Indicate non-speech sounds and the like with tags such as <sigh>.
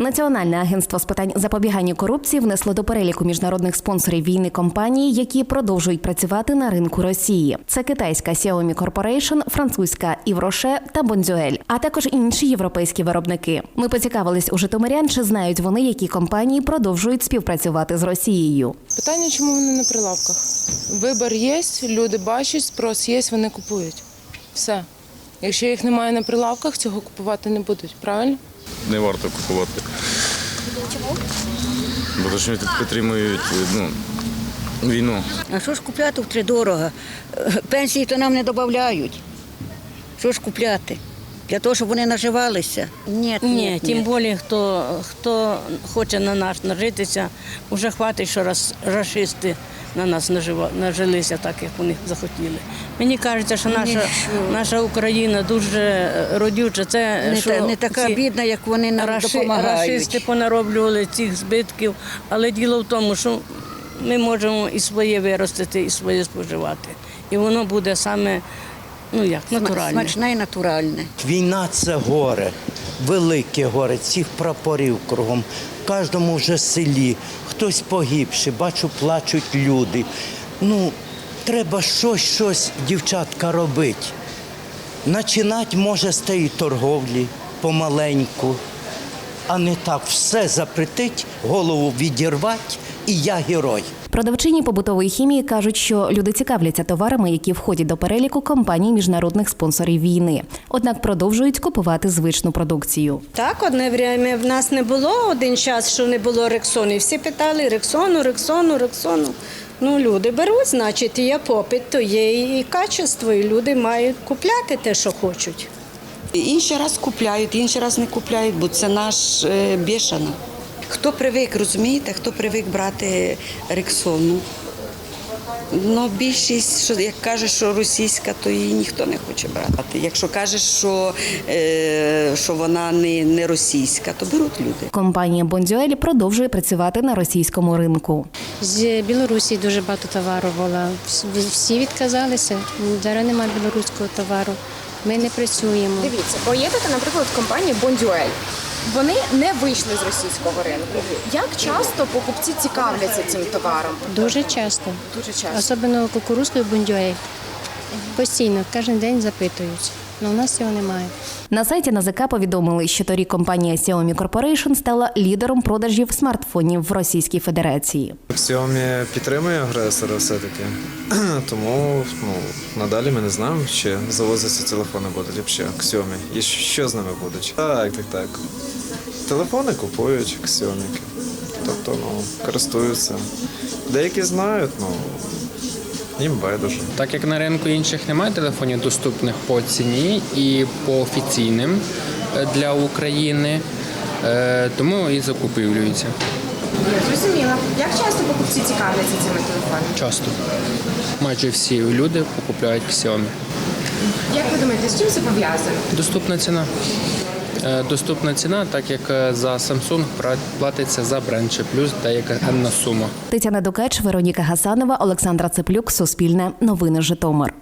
Національне агентство з питань запобігання корупції внесло до переліку міжнародних спонсорів війни компанії, які продовжують працювати на ринку Росії. Це китайська Xiaomi Corporation, французька Івроше та Бонзюель, а також інші європейські виробники. Ми поцікавились у житомирян, чи знають вони, які компанії продовжують співпрацювати з Росією. Питання, чому вони на прилавках? Вибір є, люди бачать, спрос є, вони купують. Все. Якщо їх немає на прилавках, цього купувати не будуть, правильно? не варто купувати. Чому? Бо тому що вони тут підтримують ну, війну. А що ж купляти втридорога? Пенсії то нам не додають. Що ж купляти? Для того, щоб вони наживалися? Ні, Ні, тим більше, хто, хто хоче на нас нажитися, вже хватить, що раз, рашисти на нас нажива, нажилися так, як вони захотіли. Мені кажеться, що наша, наша Україна дуже е, родюча. Це Не, що та- не така ці бідна, як вони нам раши- допомагають. Рашисти понароблювали цих збитків, але діло в тому, що ми можемо і своє виростити, і своє споживати. І воно буде саме ну як, натуральне. Смачне і натуральне. Війна це горе, велике горе, цих прапорів кругом. В кожному вже селі хтось погибши, бачу, плачуть люди. Ну, треба щось, щось, дівчатка, робити. Начинати може з тієї торговлі помаленьку, а не так все запретить, голову відірвати, і я герой. Продавчині побутової хімії кажуть, що люди цікавляться товарами, які входять до переліку компаній міжнародних спонсорів війни. Однак продовжують купувати звичну продукцію. Так, одне время в нас не було один час, що не було рексону. І всі питали рексону, рексону, рексону. Ну, люди беруть, значить, є попит, то є і качество, і люди мають купляти те, що хочуть. Інший раз купляють, інший раз не купляють, бо це наш е, бішана. Хто привик, розумієте, хто привик брати рексону. Ну, більшість, що як кажеш, що російська, то її ніхто не хоче брати. Якщо кажеш, що, е, що вона не, не російська, то беруть люди. Компанія Бондюель продовжує працювати на російському ринку. З Білорусі дуже багато товару було. Всі- Всі відказалися. Зараз немає білоруського товару. Ми не працюємо. Дивіться, бо є така, наприклад, компанія Бондюель. Вони не вийшли з російського ринку. Як часто покупці цікавляться цим товаром? Дуже часто. Дуже часто. Особливо кукурузкою бундюель. Постійно, кожен день запитують. Але у нас цього немає. На сайті НАЗК повідомили, що торік компанія Xiaomi Corporation стала лідером продажів смартфонів в Російській Федерації. Xiaomi підтримує агресора все-таки. <clears throat> Тому ну, надалі ми не знаємо, чи завозяться телефони будуть ліпше Xiaomi. І що з ними будуть. Так, так, так. Телефони купують Xiaomi. Тобто, ну, користуються. Деякі знають, ну їм байдуже. Так як на ринку інших немає телефонів доступних по ціні і по офіційним е, для України, е, тому і закупівлюються Зрозуміла. Як часто покупці цікавляться цими телефонами? часто. Майже всі люди покупляють Xiaomi. Як ви думаєте, з чим це пов'язано? Доступна ціна. Е, Доступна ціна, так як е, за Samsung платиться за бренд плюс деяка енна сума. Тетяна Дукач, Вероніка Гасанова, Олександра Цеплюк, Суспільне, Новини Житомир.